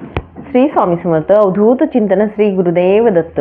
श्री स्वामी समर्थ अवधूत चिंतन श्री गुरुदेव दत्त.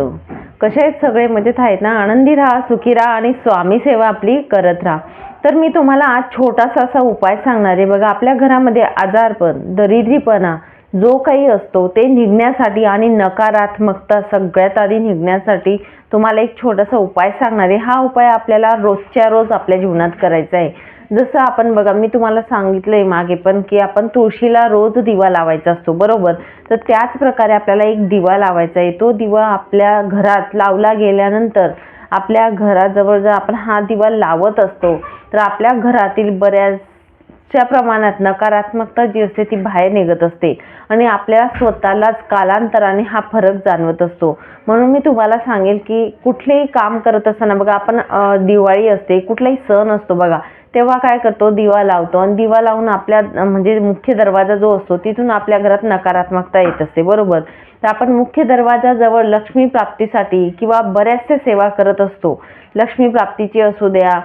कसे आहेत सगळे? मजेत आहेत ना? आनंदी राहा सुखी राहा आणि स्वामी सेवा आपली करत राहा. तर मी तुम्हाला आज छोटासा असा उपाय सांगणार आहे. बघा आपल्या घरामध्ये आजारपण दरिद्रीपणा जो काही असतो ते निघण्यासाठी आणि नकारात्मकता सगळ्यात आधी निघण्यासाठी तुम्हाला एक छोटासा उपाय सांगणार आहे. हा उपाय आपल्याला रोजच्या रोज आपल्या जीवनात करायचा आहे. जसं आपण बघा मी तुम्हाला सांगितलंय मागे पण की आपण तुळशीला रोज दिवा लावायचा असतो बरोबर? तर त्याच प्रकारे आपल्याला एक दिवा लावायचा आहे. तो दिवा आपल्या घरात लावला गेल्यानंतर आपल्या घराजवळ जर आपण हा दिवा लावत असतो तर आपल्या घरातील बऱ्याचशा प्रमाणात नकारात्मकता जी असते ती बाहेर निघत असते आणि आपल्या स्वतःलाच कालांतराने हा फरक जाणवत असतो. म्हणून मी तुम्हाला सांगेल की कुठलेही काम करत असताना बघा आपण दिवाळी असते कुठलाही सण असतो बघा तेव्हा काय करतो? दिवा लावतो. आणि दिवा लावून आपल्या म्हणजे मुख्य दरवाजा जो असतो तिथून आपल्या घरात नकारात्मकता येत असते. बरोबर? तर आपण मुख्य दरवाजाजवळ लक्ष्मी प्राप्तीसाठी किंवा बऱ्याचशा सेवा करत असतो. लक्ष्मी प्राप्तीची असू द्या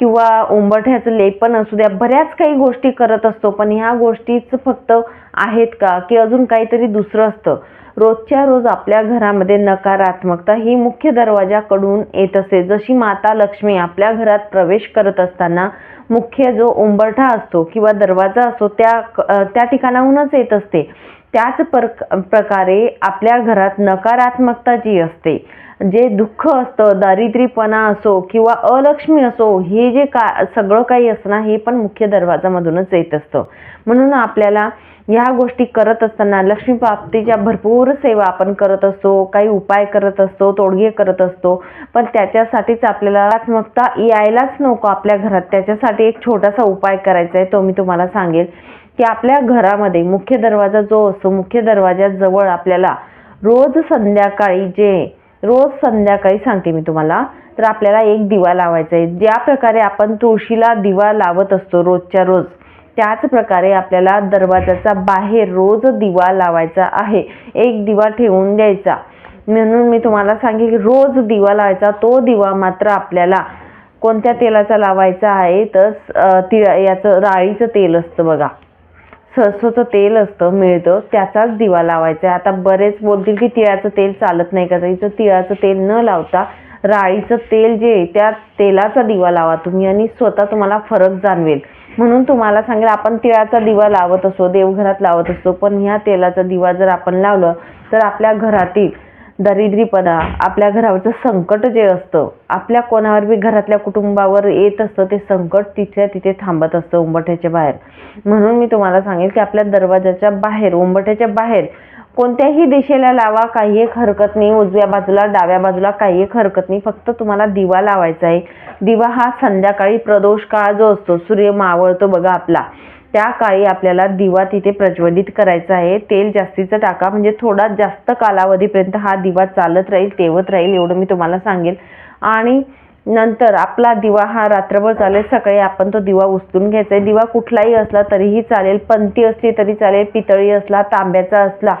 किंवा उंबरठ्याचं लेपन असू द्या बऱ्याच काही गोष्टी करत असतो. पण ह्या गोष्टीच फक्त आहेत का? की अजून काहीतरी दुसरं असतं. रोजच्या रोज आपल्या घरामध्ये नकारात्मकता ही मुख्य दरवाजाकडून येत असते. जशी माता लक्ष्मी आपल्या घरात प्रवेश करत असताना मुख्य जो उंबरठा असतो किंवा दरवाजा असतो त्या त्या ठिकाणाहूनच येत असते. त्याच पर प्रकारे आपल्या घरात नकारात्मकता जी असते जे दुःख असतं दारिद्र्यपणा असो किंवा अलक्ष्मी असो हे जे का सगळं काही असणं हे पण मुख्य दरवाजामधूनच येत असतं. म्हणून आपल्याला ह्या गोष्टी करत असताना लक्ष्मी प्राप्तीच्या भरपूर सेवा आपण करत असतो काही उपाय करत असतो तोडगे करत असतो पण त्याच्यासाठीच आपल्याला आत्मकता यायलाच नको आपल्या घरात. त्याच्यासाठी एक छोटासा उपाय करायचा आहे तो मी तुम्हाला सांगेल. की आपल्या घरामध्ये मुख्य दरवाजा जो असतो मुख्य दरवाजाजवळ आपल्याला रोज संध्याकाळी जे रोज संध्याकाळी सांगते मी तुम्हाला तर आपल्याला एक दिवा लावायचा आहे. ज्या प्रकारे आपण तुळशीला दिवा लावत असतो रोजच्या रोज त्याच प्रकारे आपल्याला दरवाजाचा बाहेर रोज दिवा लावायचा आहे. एक दिवा ठेवून द्यायचा. म्हणून मी तुम्हाला सांगेन की रोज दिवा लावायचा. तो दिवा मात्र आपल्याला कोणत्या तेलाचा लावायचा आहे? तर अं, तिळ याचं राळीचं तेल असतं बघा. सरसोचं तेल असतं मिळतं त्याचाच दिवा लावायचा आहे. आता बरेच बोलतील की तिळाचं तेल चालत नाही का? तर इथं तिळाचं तेल न लावता राळीचं तेल जे आहे त्या तेलाचा दिवा लावा तुम्ही आणि स्वतः तुम्हाला फरक जाणवेल. म्हणून तुम्हाला सांगेल आपण तिळाचा दिवा लावत असतो देवघरात लावत असतो पण ह्या तेलाचा दिवा जर आपण लावलं तर आपल्या घरातील दारिद्र्यपणा आपल्या घरावरचं संकट जे असतं आपल्या कोणावर बी घरातल्या कुटुंबावर येत असतं ते संकट तिथल्या तिथे थांबत असतं उंबरठ्याच्या बाहेर. म्हणून मी तुम्हाला सांगेल की आपल्या दरवाजाच्या बाहेर उंबरठ्याच्या बाहेर कोणत्याही दिशेला लावा काही एक हरकत नाही उजव्या बाजूला डाव्या बाजूला काही एक हरकत नाही फक्त तुम्हाला दिवा लावायचा आहे. दिवा हा संध्याकाळी प्रदोष काळ जो असतो सूर्य मावळतो बघा आपला. त्या काळी आपल्याला दिवा तिथे प्रज्वलित करायचा आहे. तेल जास्तीचं टाका म्हणजे थोडा जास्त कालावधीपर्यंत हा दिवा चालत राहील तेवत राहील एवढं मी तुम्हाला सांगेल. आणि नंतर आपला दिवा हा रात्रभर चालेल. सकाळी आपण तो दिवा उचलून घ्यायचा आहे. दिवा कुठलाही असला तरीही चालेल. पंती असली तरी चालेल. पितळी असला तांब्याचा असला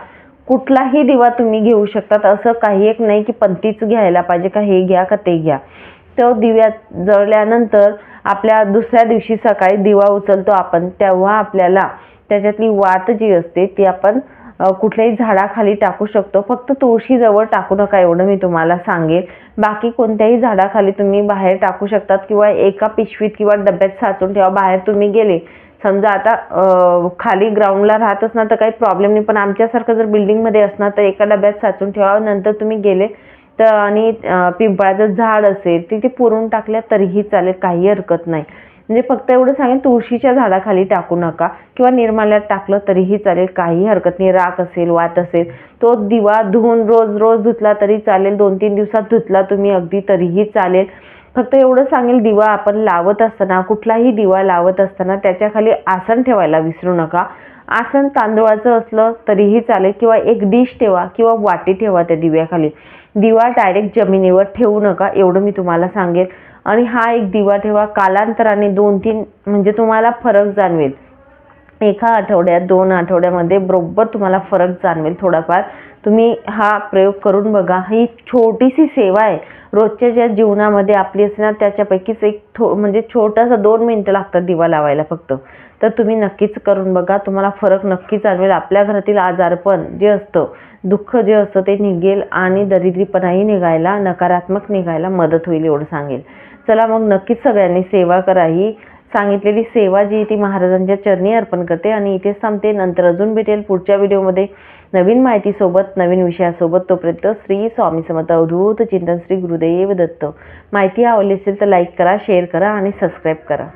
कुठलाही दिवा तुम्ही घेऊ शकतात. असं काही एक नाही की पंतीच घ्यायला पाहिजे का हे घ्या का ते घ्या. तो दिव्यात जळल्यानंतर आपल्या दुसऱ्या दिवशी सकाळी दिवा उचलतो आपण तेव्हा आपल्याला त्याच्यातली वात जी असते ती आपण कुठल्याही झाडाखाली टाकू शकतो. फक्त तुळशीजवळ टाकू नका एवढं मी तुम्हाला सांगेल. बाकी कोणत्याही झाडाखाली तुम्ही बाहेर टाकू शकतात किंवा एका पिशवीत किंवा डब्यात साचून ठेवा बाहेर तुम्ही गेले. समजा आता खाली ग्राउंडला राहत असणार तर काही प्रॉब्लेम नाही पण आमच्यासारखं जर बिल्डिंगमध्ये असणार तर एका डब्यात साचून ठेवा नंतर तुम्ही गेले तर आणि पिंपळाचं झाड असेल तिथे पुरून टाकल्या तरीही चालेल काही हरकत नाही. म्हणजे फक्त एवढं सांगेन तुळशीच्या झाडाखाली टाकू नका किंवा निर्माल्यात टाकलं तरीही चालेल काही हरकत नाही. राख असेल वात असेल तो दिवा धुवून रोज रोज धुतला तरी चालेल दोन तीन दिवसात धुतला तुम्ही अगदी तरीही चालेल. फक्त एवढं सांगेल दिवा आपण लावत असताना कुठलाही दिवा लावत असताना त्याच्याखाली आसन ठेवायला विसरू नका. आसन तांदूळाचं असलं तरीही चालेल किंवा एक डिश ठेवा किंवा वाटी ठेवा त्या दिव्याखाली. दिवा डायरेक्ट जमिनीवर ठेवू नका एवढं मी तुम्हाला सांगेल. आणि हा एक दिवा ठेवा कालांतराने दोन तीन म्हणजे तुम्हाला फरक जाणवेल. एका आठवड्यात दोन आठवड्यामध्ये बरोबर तुम्हाला फरक जाणवेल थोडाफार. तुम्ही हा प्रयोग करून बघा. ही छोटीशी सेवा आहे. रोजच्या ज्या जीवनामध्ये आपली असणार त्याच्यापैकीच एक थो म्हणजे छोटासा दोन मिनटं लागतात दिवा लावायला फक्त. तर तुम्ही नक्कीच करून बघा. तुम्हाला फरक नक्की जाणवेल. आपल्या घरातील आजारपण जे असतं दुःख जे असतं ते निघेल आणि दरिद्रीपणाही निघायला नकारात्मक निघायला मदत होईल एवढं सांगेल. चला मग नक्कीच सगळ्यांनी सेवा करा ही सांगितलेली सेवा जी ती महाराजांच्या चरणी अर्पण करते आणि इथेच थांबते. नंतर अजून भेटेल पुढच्या व्हिडिओमध्ये. नवीन माहितीसोबत नवीन विषयासोबत. तोपर्यंत श्री स्वामी समर्थ अवधूत. चिंतन श्री गुरुदेव दत्त. माहिती आवडली असेल तर लाईक करा शेअर करा आणि सबस्क्राईब करा.